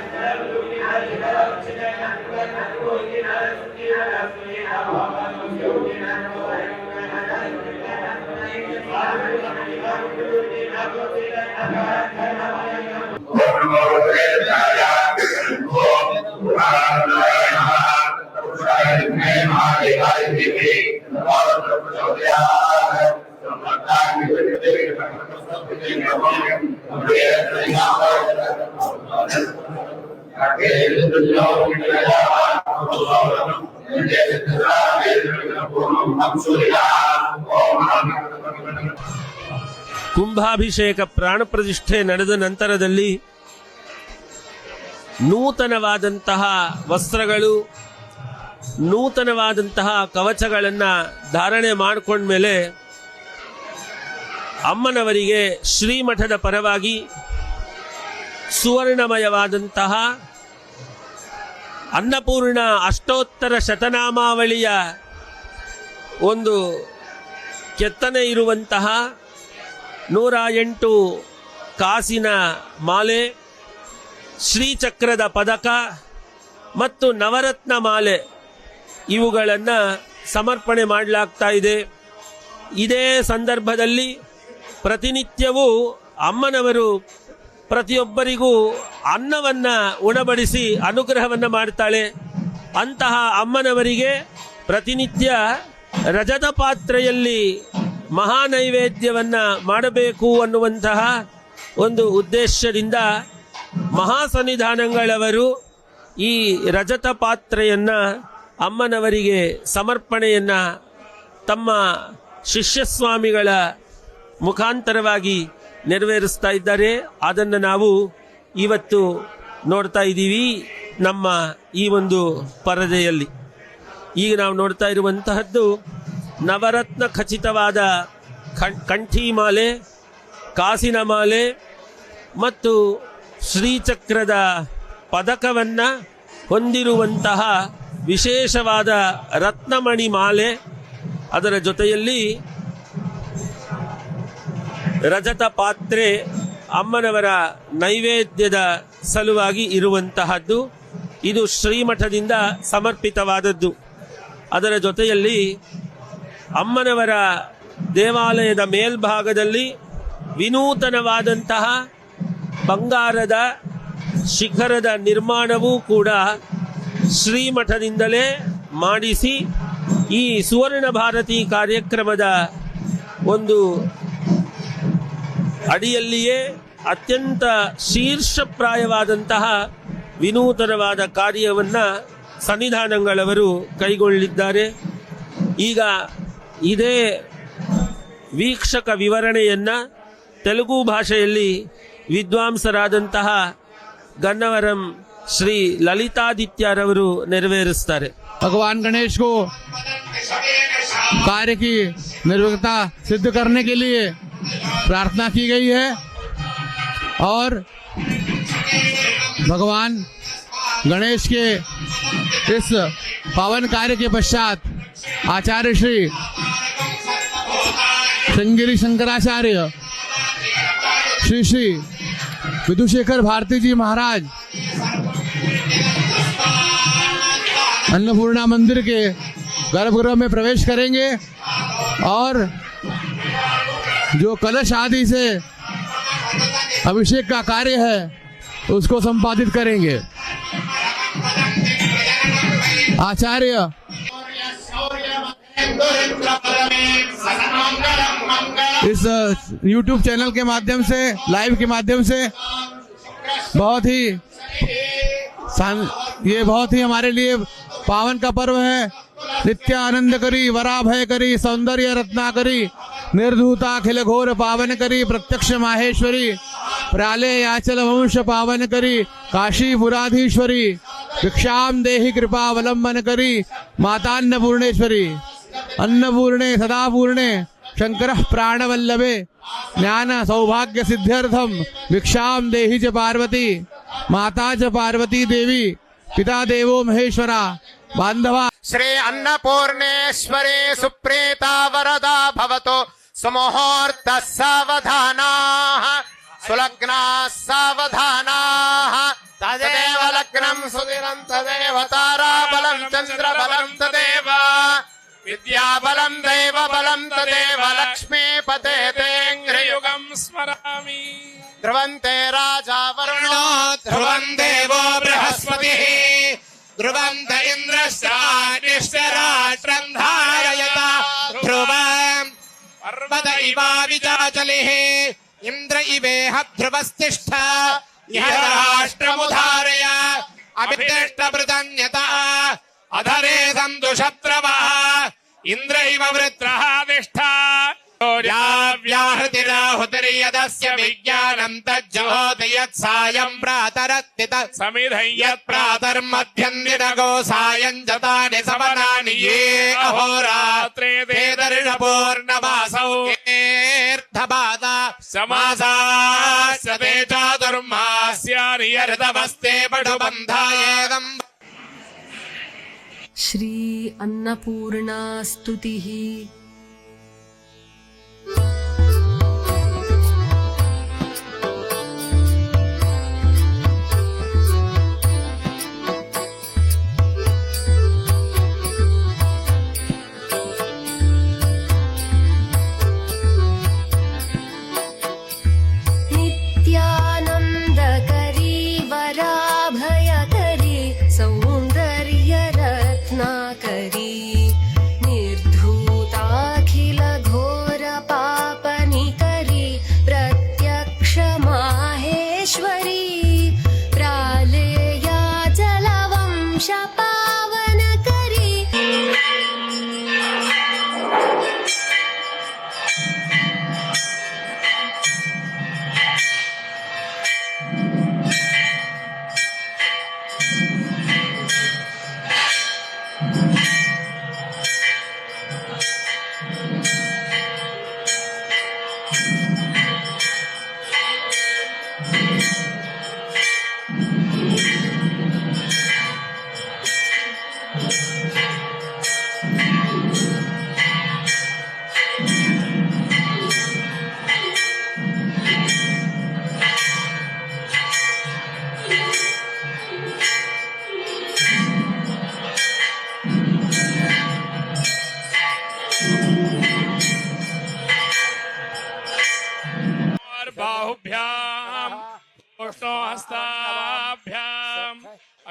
أجمل من أجمل وجنان ونحو جنان سكين أصلي أبو ಕುಂಭಾಭಿಷೇಕ ಪ್ರಾಣ ಪ್ರತಿಷ್ಠೆ ನಡೆದ ನಂತರದಲ್ಲಿ ನೂತನವಾದಂತಹ ವಸ್ತ್ರಗಳು, ನೂತನವಾದಂತಹ ಕವಚಗಳನ್ನು ಧಾರಣೆ ಮಾಡಿಕೊಂಡ್ಮೇಲೆ ಅಮ್ಮನವರಿಗೆ ಶ್ರೀಮಠದ ಪರವಾಗಿ ಸುವರ್ಣಮಯವಾದಂತಹ ಅನ್ನಪೂರ್ಣ ಅಷ್ಟೋತ್ತರ ಶತನಾಮಾವಳಿಯ ಒಂದು ಕೆತ್ತನೆ ಇರುವಂತಹ ನೂರ ಎಂಟು ಕಾಸಿನ ಮಾಲೆ, ಶ್ರೀಚಕ್ರದ ಪದಕ ಮತ್ತು ನವರತ್ನ ಮಾಲೆ ಇವುಗಳನ್ನು ಸಮರ್ಪಣೆ ಮಾಡಲಾಗ್ತಾ ಇದೆ. ಇದೇ ಸಂದರ್ಭದಲ್ಲಿ ಪ್ರತಿನಿತ್ಯವೂ ಅಮ್ಮನವರು ಪ್ರತಿಯೊಬ್ಬರಿಗೂ ಅನ್ನವನ್ನ ಉಣಬಡಿಸಿ ಅನುಗ್ರಹವನ್ನು ಮಾಡ್ತಾಳೆ. ಅಂತಹ ಅಮ್ಮನವರಿಗೆ ಪ್ರತಿನಿತ್ಯ ರಜದ ಪಾತ್ರೆಯಲ್ಲಿ ಮಹಾನೈವೇದ್ಯವನ್ನು ಮಾಡಬೇಕು ಅನ್ನುವಂತಹ ಒಂದು ಉದ್ದೇಶದಿಂದ ಮಹಾಸನ್ನಿಧಾನಗಳವರು ಈ ರಜತ ಪಾತ್ರೆಯನ್ನು ಅಮ್ಮನವರಿಗೆ ಸಮರ್ಪಣೆಯನ್ನು ತಮ್ಮ ಶಿಷ್ಯಸ್ವಾಮಿಗಳ ಮುಖಾಂತರವಾಗಿ ನೆರವೇರಿಸ್ತಾ ಇದ್ದಾರೆ. ಅದನ್ನು ನಾವು ಇವತ್ತು ನೋಡ್ತಾ ಇದ್ದೀವಿ ನಮ್ಮ ಈ ಒಂದು ಪರದೆಯಲ್ಲಿ. ಈಗ ನಾವು ನೋಡ್ತಾ ಇರುವಂತಹದ್ದು ನವರತ್ನ ಖಚಿತವಾದ ಕಂಠಿ ಮಾಲೆ, ಕಾಸಿನ ಮಾಲೆ ಮತ್ತು ಶ್ರೀಚಕ್ರದ ಪದಕವನ್ನು ಹೊಂದಿರುವಂತಹ ವಿಶೇಷವಾದ ರತ್ನಮಣಿ ಮಾಲೆ. ಅದರ ಜೊತೆಯಲ್ಲಿ ರಜತ ಪಾತ್ರೆ ಅಮ್ಮನವರ ನೈವೇದ್ಯದ ಸಲುವಾಗಿ ಇರುವಂತಹದ್ದು. ಇದು ಶ್ರೀಮಠದಿಂದ ಸಮರ್ಪಿತವಾದದ್ದು. ಅದರ ಜೊತೆಯಲ್ಲಿ ಅಮ್ಮನವರ ದೇವಾಲಯದ ಮೇಲ್ಭಾಗದಲ್ಲಿ ವಿನೂತನವಾದಂತಹ ಬಂಗಾರದ ಶಿಖರದ ನಿರ್ಮಾಣವೂ ಕೂಡ ಶ್ರೀಮಠದಿಂದಲೇ ಮಾಡಿಸಿ ಈ ಸುವರ್ಣ ಭಾರತಿ ಕಾರ್ಯಕ್ರಮದ ಒಂದು ಅಡಿಯಲ್ಲಿಯೇ ಅತ್ಯಂತ ಶೀರ್ಷಪ್ರಾಯವಾದಂತಹ ವಿನೂತನವಾದ ಕಾರ್ಯವನ್ನು ಸನ್ನಿಧಾನಗಳವರು ಕೈಗೊಳ್ಳಿದ್ದಾರೆ. ಈಗ ಇದೇ ವೀಕ್ಷಕ ವಿವರಣೆಯನ್ನು ತೆಲುಗು ಭಾಷೆಯಲ್ಲಿ ವಿದ್ವಾಂಸರಾದಂತಹ ಗನ್ನವರಂ ಶ್ರೀ ಲಲಿತಾದಿತ್ಯರವರು ನೆರವೇರಿಸ್ತಾರೆ. ಭಗವಾನ್ ಗಣೇಶ್ ಕಾರ್ಯಕ್ಕೆ ನಿರ್ವಿಘ್ನ ಸಿದ್ಧ प्रार्थना की गई है और भगवान गणेश के इस पावन कार्य के पश्चात आचार्य श्री श्रृंगेरी शंकराचार्य, श्री श्री विदुशेखर भारती जी महाराज, अन्नपूर्णा मंदिर के गर्भगृह में प्रवेश करेंगे और जो कलश आदि से अभिषेक का कार्य है, उसको संपादित करेंगे। आचार्य। इस YouTube चैनल के माध्यम से लाइव के माध्यम से बहुत ही ये बहुत ही हमारे लिए पावन का पर्व है। नित्य आनंद करी वरा भय करी, सौंदर्य रत्ना करी निर्धूता खिल घोर पावन करी, प्रत्यक्ष माहेश्वरी प्राले याचल वंश पावन करी, काशी पुराधीश्वरी भिक्षाम देहि कृपावलंबन करी, मातान्न पूर्णेश्वरी अन्नपूर्णे सदा पूर्णे, शंकर प्राणवल्लभे, ज्ञान सौभाग्य सिद्ध्यर्थम भिक्षाम देहि च पार्वती, माता च पार्वती देवी, पिता देवो महेश्वरा, बांधवा। श्री अन्नपूर्णेश्वरे सुप्रीता वरदा भवतु। सुमुहूर्तः सावधानाः सुलग्नाः सावधानाः तदेव लग्नम् सुदिनम् तदेव ताराबलम् चन्द्रबलम् तदेव विद्याबलम् दैवबलम् तदेव, लक्ष्मीपते तेऽङ्घ्रियुगम् स्मरामि। ध्रुवन्ते राजा वरुणो ध्रुवम् देवो बृहस्पतिः ध्रुवम् द इन्द्रश्चानिश्चराष्ट्रम् धारयता। इवाविचाचलिः इन्द्र इवेह ध्रुवस्तिष्ठ इह राष्ट्रमुधारय अभितिष्ठभृतन्यता अधरे सन्तु शत्रवः। इन्द्र इव वृत्रः तिष्ठा। व्याहृतिराहुतिर्यदस्य विज्ञानम् तज्जहोति यत्सायम् सायम् च तानि सवनानि ये अहोरात्रे ते तीर्थपादा समासाश्च ते चातुर्मास्यानि यर्दवस्ते पटुबन्धायेदम् श्री अन्नपूर्णा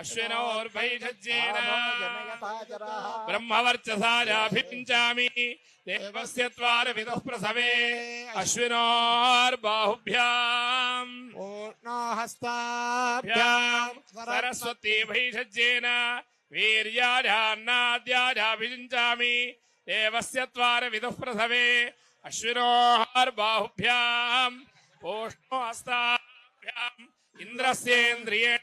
अश्विनोर्भैषज्येन ब्रह्मवर्चसाराभिञ्चामि देवस्य त्वारविदुः प्रसवे अश्विनोर्बाहुभ्याम् पूर्णोहस्ताभ्याम् सरस्वती भैषज्येन वीर्याढ्यान्नाद्याढाभिञ्चामि देवस्य त्वारविदुः प्रसवे अश्विनोर्बाहुभ्याम् पूष्णोहस्ताभ्याम् इन्द्रस्येन्द्रियेण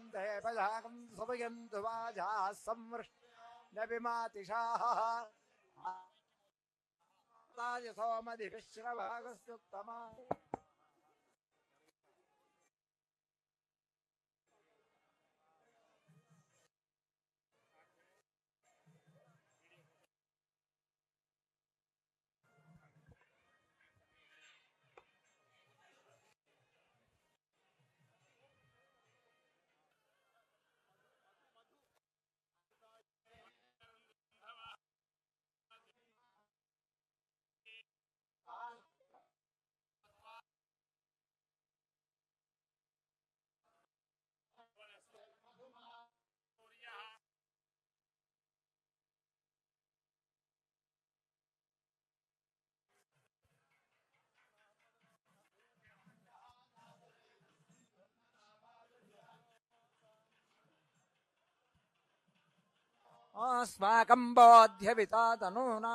वंदे पजाकं सुभयन्तु वाजाः संवृष्ण्यभिमातिशाः सोमधिभिश्रवागस्तुत्तमा अस्माकम् बोध्यविता तनूना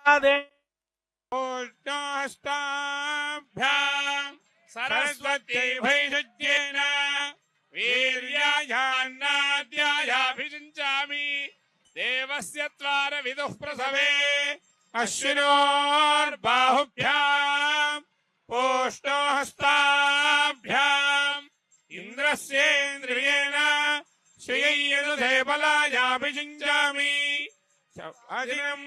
भगमाय जस्व ओष्टाभ्याम् सरस्वत्यै भैषज्येन वीर्यायान्नाद्यायाभिषिञ्चामि देवस्य त्वारविदुः प्रसवे अश्विनोर्बाहुभ्याम् पोष्टोहस्ताभ्याम् इन्द्रस्येन्द्रियेण श्रियैयदुधे बलायाभिषिञ्चामि अजिनम्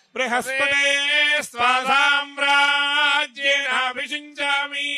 बृहस्पते स्वासाम्राज्येनाभिषिञ्चामि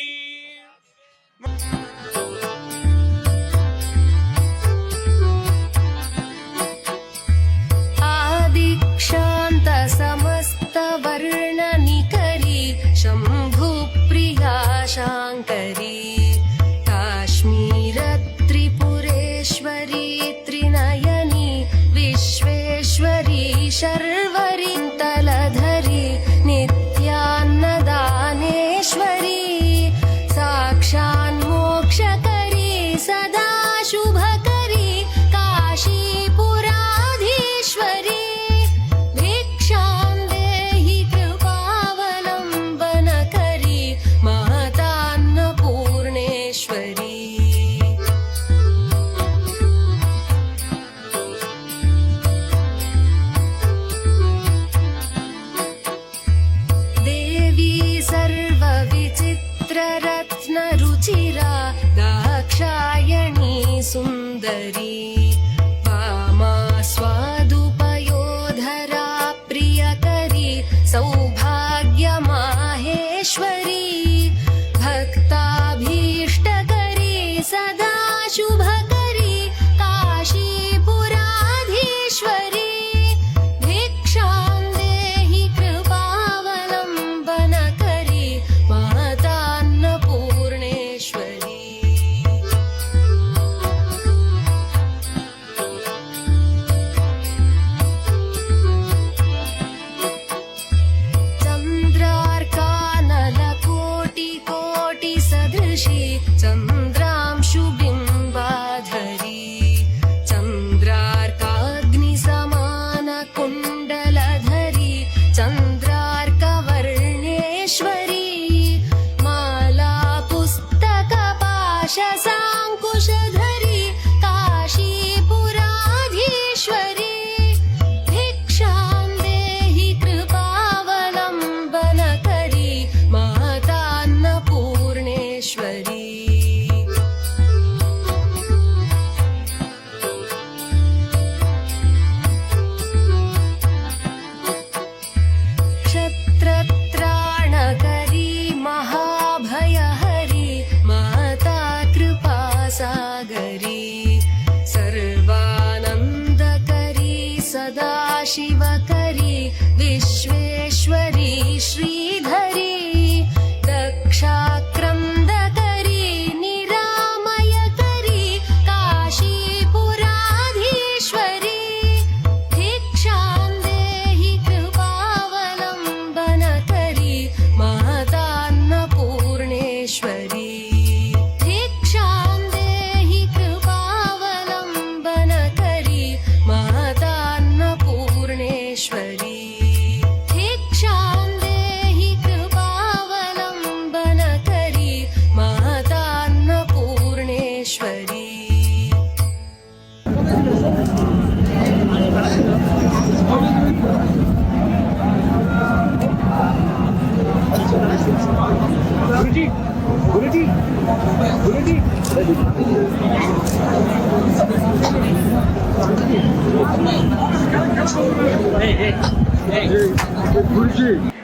शिवकरी विश्वेश्वरी श्रीधरी दक्षा Burcu.